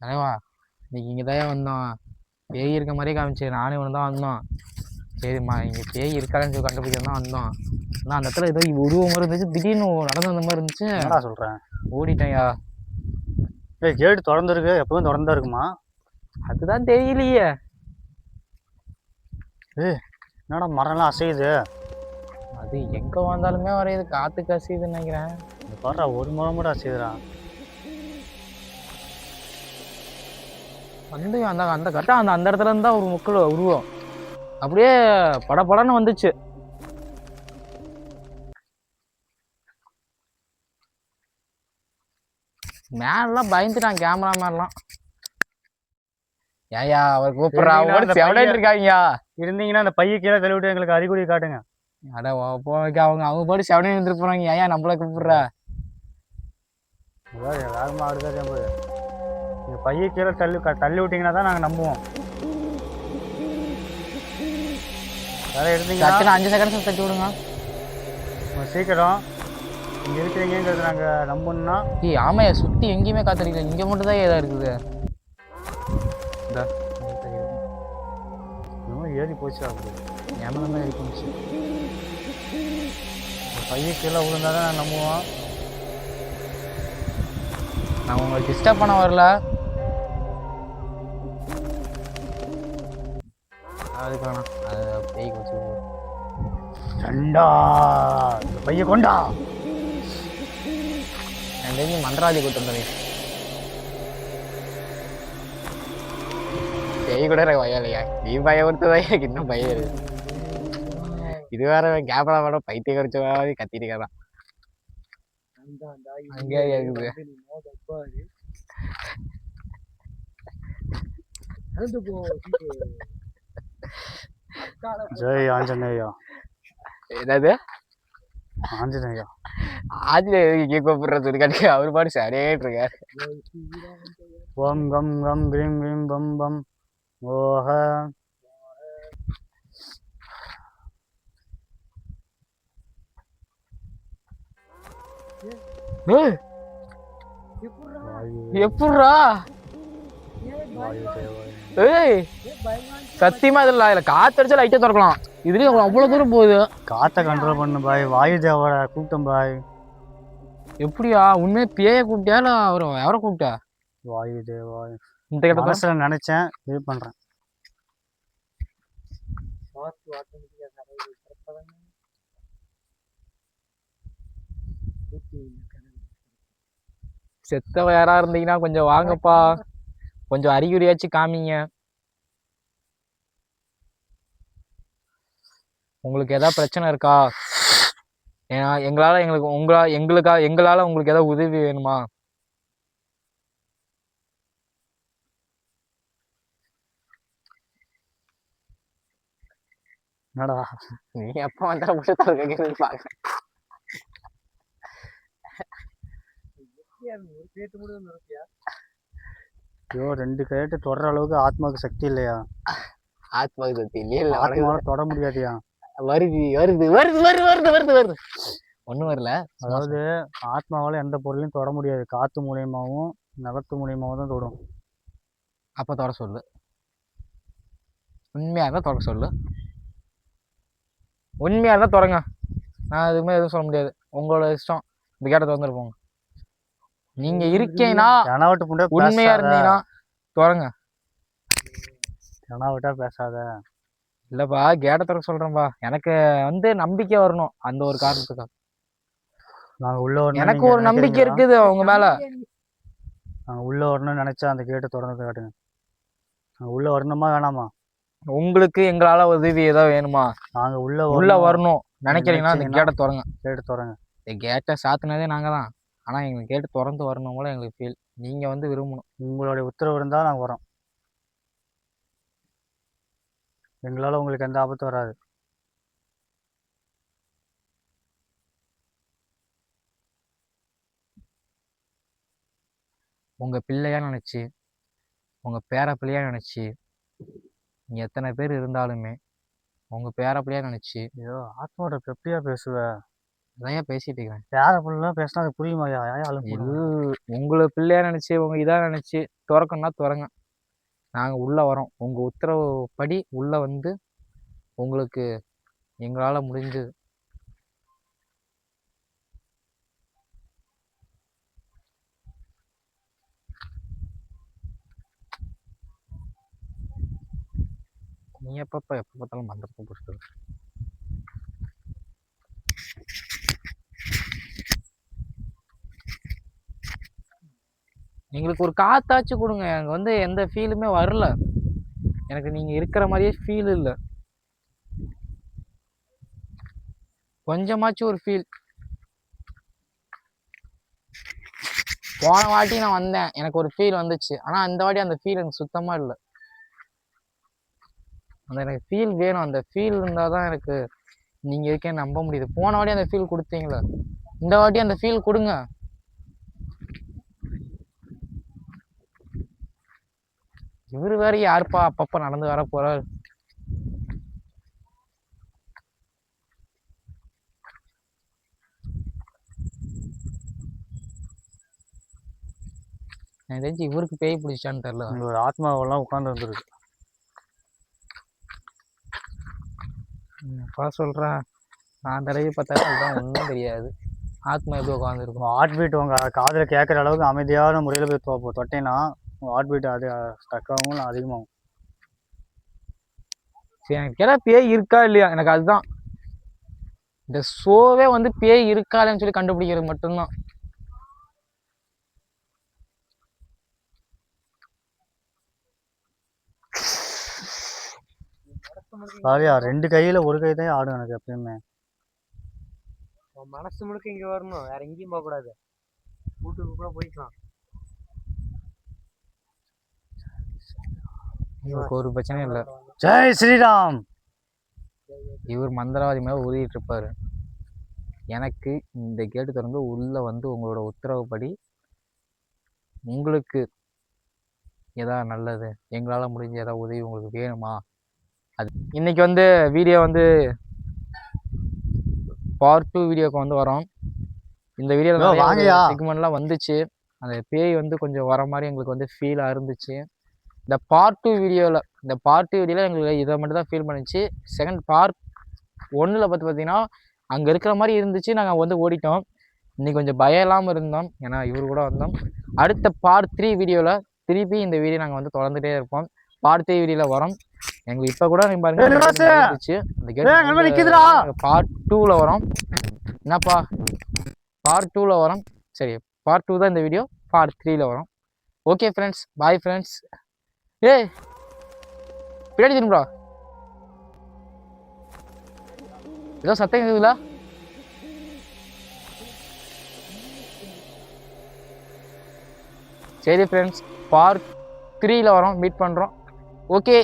தலைவா இன்னைக்கு இங்கே தான் வந்தோம்? பேய் இருக்க மாதிரியே காமிச்சு நானும் இவனு தான் வந்தோம். சரிம்மா இங்கே பேய் இருக்காதுன்னு சொல்லி கண்டுபிடிக்க தான் வந்தோம். ஆனால் அந்த இடத்துல ஏதோ உருவம் மாதிரி இருந்துச்சு. திடீர்னு நடந்து வந்த மாதிரி இருந்துச்சு. என்னடா சொல்கிறேன் ஓடிட்டேன்யா. ஏய் கேட்டு திறந்துருக்கு. எப்பவும் திறந்தா இருக்குமா? அதுதான் தெரியலையே. என்னடா மரம்லாம் அசையுது? அது எங்கே வந்தாலுமே வரையுது. காற்று கசியுதுன்னு நினைக்கிறேன். பாடுறா ஒரு முறை மட்டும் அசையுதுடா. வந்து அந்த அந்த கரெக்டாக அந்த அந்த இடத்துல இருந்து தான் ஒரு முக்கள் உருவம். அப்படியே படபடன்னு வந்துச்சு. மேலாம் பயந்துட்டான் கேமரா மேலாம் ஏயா அவர் கூப்பிடுறா பையன் இருக்காங்கயா இருந்தீங்கன்னா அந்த பைய கீழே தள்ளி விட்டு எங்களுக்கு அறிகுறி காட்டுங்க. அட போங்க அவங்க அவங்க பாட்டு செவடேன்னு இருந்துட்டு போறாங்க. ஏயா நம்மள கூப்பிடுற. அதாவது வேகமாக ஆடுதா போது இந்த பைய கீழே தள்ளி தள்ளி விட்டீங்கன்னா தான் நாங்கள் நம்புவோம். வேற சட்டுன்னு அஞ்சு செகண்ட்ஸ் தட்டி விடுங்க. சீக்கிரம். இங்கே இருக்கிறீங்கிறது நாங்கள் நம்பணும்னா ஏய் ஆமாயா சுத்தி எங்கேயுமே காத்தடிக்கல இங்க மட்டும் தான் ஏதா இருக்குது. இந்த ஏறி போச்சு அப்படி ஏமல தான் இருக்கு இந்த பைய கீழே விழுந்தா தான் நாங்கள் நம்புவோம். நான் உங்களை டிஸ்டர்ப் பண்ண வரல. அதுக்கு வேணாம் அது பேய்க்கு வச்சு சண்டா இந்த பைய கொண்டா. எனக்கு தெரிஞ்சு மந்திராதி கூட்டம் பேய் கூட எனக்கு பயம் இல்லையா? நீ பயம் கொடுத்ததான் எனக்கு இன்னும் பயம் இருக்கு இது வேற கேமரா வேற பைத்திய கடிச்ச மாதிரி கத்திட்டு இருக்கான். அங்கே இருக்குது ஜெய் ஆஞ்சநேயா. என்னது? ஆஞ்சநேயா. ஆஞ்சநேயர் இங்கே கூப்பிடுற சொல்லி கட்டி அவர் பாட்டு சரியாயிட்டு இருக்காரு ஓம் கம் கம் கிரீம் கிரீம் பம் பம் ஓஹ. வாயு. தேவாய ஏய் சத்தியமா இதுல இதுல காத்தடிச்சா லைட்டா திறக்கலாம். இதுலயும் அவ்வளவு தூரம் போகுது. காற்றை கண்ட்ரோல் பண்ணு பாய். வாயு தேவோட கூப்பிட்டேன் பாய். எப்படியா? உண்மையே பேய கூப்பிட்டியா? இல்ல அவர் எவரை கூப்பிட்டா வாயு தேவாய் இந்த கிட்ட மனசுல நினைச்சேன் இது பண்றேன். செத்தவ யாரா இருந்தீங்கன்னா கொஞ்சம் வாங்கப்பா. கொஞ்சம் அறிகுறியாச்சும் காமிங்க. உங்களுக்கு ஏதாவது பிரச்சனை இருக்கா? ஏன்னா எங்களால எங்களுக்கு உங்களா எங்களுக்கா எங்களால உங்களுக்கு ஏதாவது உதவி வேணுமா? என்னடா நீ எப்ப வந்தா மட்டும் கேட்கறது பாக்க ஐயோ ரெண்டு கையிட்டு தொடர அளவுக்கு ஆத்மாவுக்கு சக்தி இல்லையா? ஆத்மா சக்தி இல்லையே இல்ல ஆத்மாவால தொட முடியாதியா? வருது வருது வருது வருது வருது வருது வருது. ஒண்ணும் வரல அதாவது ஆத்மாவால எந்த பொருளையும் தொட முடியாது. காத்து மூலியமாவும் நகத்து மூலியமாவும் தான் தொடும். அப்ப தொட சொல்லு. உண்மையா இருந்தா தொடக்க சொல்லு. உண்மையா இருந்தா தொடங்க. நான் எதுவுமே எதுவும் சொல்ல முடியாது. உங்களோட இஷ்டம். இந்த கேட்ட திறந்துட்டு போங்க. நீங்க இருக்கீங்கன்னா உண்மையா இருந்தீங்கன்னா தொடங்க. கனவட்டா பேசாத. இல்லப்பா கேட்ட திறக்க சொல்றேன்பா. எனக்கு வந்து நம்பிக்கை வரணும் அந்த ஒரு காரணத்துக்காக. நாங்க உள்ள எனக்கு ஒரு நம்பிக்கை? இருக்குது அவங்க மேல. நாங்க உள்ள வரணும்னு நினைச்சா அந்த கேட்டை திறந்து காட்டுங்க. நாங்க உள்ள வரணுமா வேணாமா? உங்களுக்கு எங்களால உதவி ஏதாவது வேணுமா? நாங்க உள்ள உள்ள வரணும். நினைக்கிறீங்கன்னா அந்த கேட்டை திறங்க கேட்டு திறங்க இந்த கேட்டை சாத்துனதே நாங்க தான் ஆனால் எங்களை கேட்டு திறந்து வரணும் போல எங்களுக்கு ஃபீல் நீங்கள் வந்து விரும்பணும். உங்களுடைய உத்தரவு இருந்தால் நாங்கள் வரோம் எங்களால் உங்களுக்கு எந்த ஆபத்தும் வராது. உங்கள் பிள்ளையாக நினச்சி உங்கள் பேர பிள்ளையாக நினச்சி நீங்கள் எத்தனை பேர் இருந்தாலுமே உங்கள் பேர பிள்ளையாக நினச்சி ஐயோ ஆத்மாவோட எப்படியா பேசுவ. அதான் பேசிட்டு இருக்கிறேன் யாரை ஃபுல்லாக பேசினா அது புரியுமா? உங்களை பிள்ளையா நினைச்சு உங்க இதா நினைச்சு திறக்கணும்னா திறங்க. நாங்க உள்ள வரோம். உங்க உத்தரவு படி உள்ள வந்து உங்களுக்கு எங்களால முடிஞ்சது. நீ எப்பப்ப எப்ப பார்த்தாலும் மந்திரத்தை பிடிச்சது எங்களுக்கு ஒரு காத்தாச்சு கொடுங்க. எனக்கு வந்து எந்த ஃபீலுமே வரல. எனக்கு நீங்கள் இருக்கிற மாதிரியே ஃபீல் இல்லை. கொஞ்சமாச்சும் ஒரு ஃபீல் போன வாட்டி நான் வந்தேன். எனக்கு ஒரு ஃபீல் வந்துச்சு. ஆனால் அந்த வாட்டி அந்த ஃபீல் எனக்கு சுத்தமாக இல்லை. அந்த எனக்கு ஃபீல் வேணும். அந்த ஃபீல் இருந்தால் தான் எனக்கு நீங்கள் இருக்கேன்னு நம்ப முடியுது. போன வாட்டி அந்த ஃபீல் கொடுத்தீங்களே இந்த வாட்டி அந்த ஃபீல் கொடுங்க. இவரு வேற யாருப்பா? அப்பப்ப நடந்து வர போறாரு. எனக்கு தெரிஞ்சு இவருக்கு பேய் பிடிச்சான்னு தெரியல. உங்களோட ஆத்மாவெல்லாம் உட்காந்து வந்துருக்கு. அப்பா சொல்றேன் நான் தடவை அதுதான் ஒன்றும் தெரியாது. ஆத்மா எப்படி உட்காந்துருக்கும் ஹார்ட் பீட் உங்கள் காதில் கேட்குற அளவுக்கு அமைதியான முறையில் போய் தொட்டேன்னா ஹார்ட் பீட் அது ஸ்டக்காகவும் அதிகமாகும். சரி எனக்கு கேட்டா பேய் இருக்கா இல்லையா? எனக்கு அதுதான். இந்த ஷோவே வந்து பேய் இருக்கா இல்லைன்னு சொல்லி கண்டுபிடிக்கிறது மட்டும்தான். சாரியா ரெண்டு கையில் ஒரு கை தான் ஆடும் எனக்கு எப்பயுமே. உன் மனசு முழுக்க இங்க வரணும். வேற எங்கேயும் போக கூடாது வீட்டுக்கு கூட போய்க்கலாம். இவருக்கு ஒரு பிரச்சனையும் இல்லை. ஜெய் ஸ்ரீராம்! இவர் மந்திரவாதி மேலே ஊதிட்டு இருப்பாரு. எனக்கு இந்த கேட்டு திறந்து உள்ள வந்து உங்களோட உத்தரவுப்படி உங்களுக்கு எதா நல்லது எங்களால் முடிஞ்ச ஏதாவது உதவி உங்களுக்கு வேணுமா? அது இன்னைக்கு வந்து வீடியோ வந்து பார்ட் டூ வீடியோக்கு வந்து வரோம். இந்த. வீடியோவில் செக்மெண்ட்லாம் வந்துச்சு. அந்த பேய் வந்து கொஞ்சம் வர மாதிரி எங்களுக்கு வந்து ஃபீலாக இருந்துச்சு. இந்த பார்ட் டூ வீடியோவில் இந்த பார்ட் டூ வீடியோவில் எங்களுக்கு இதை மட்டும் தான் ஃபீல் பண்ணுச்சு. செகண்ட் பார்ட் ஒன்றில் பார்த்து பார்த்தீங்கன்னா அங்கே இருக்கிற மாதிரி இருந்துச்சு நாங்கள் வந்து ஓடிட்டோம். இன்னைக்கு கொஞ்சம் பயம் இல்லாமல் இருந்தோம். ஏன்னா இவர் கூட வந்தோம். அடுத்த பார்ட் த்ரீ வீடியோவில் திருப்பி இந்த வீடியோ நாங்கள் வந்து தொடர்ந்துட்டே இருப்போம். பார்ட் த்ரீ வீடியோவில் வரோம். எங்களுக்கு இப்போ கூட நீங்க ஏய், நிவாசு! பாருங்க ஏய், அங்க நிக்குதுடா. பார்ட் டூவில் வரோம். என்னப்பா? பார்ட் டூவில் வரோம். சரி பார்ட் டூ தான் இந்த வீடியோ பார்ட் த்ரீல வரும். ஓகே ஃப்ரெண்ட்ஸ் பாய் ஃப்ரெண்ட்ஸ் ஏய் பின்னாடி திரும்புடா ஏதோ சத்தம் கேக்குதுல? சரி ஃப்ரெண்ட்ஸ் பார்க் த்ரீல வரோம் மீட் பண்ணுறோம் ஓகே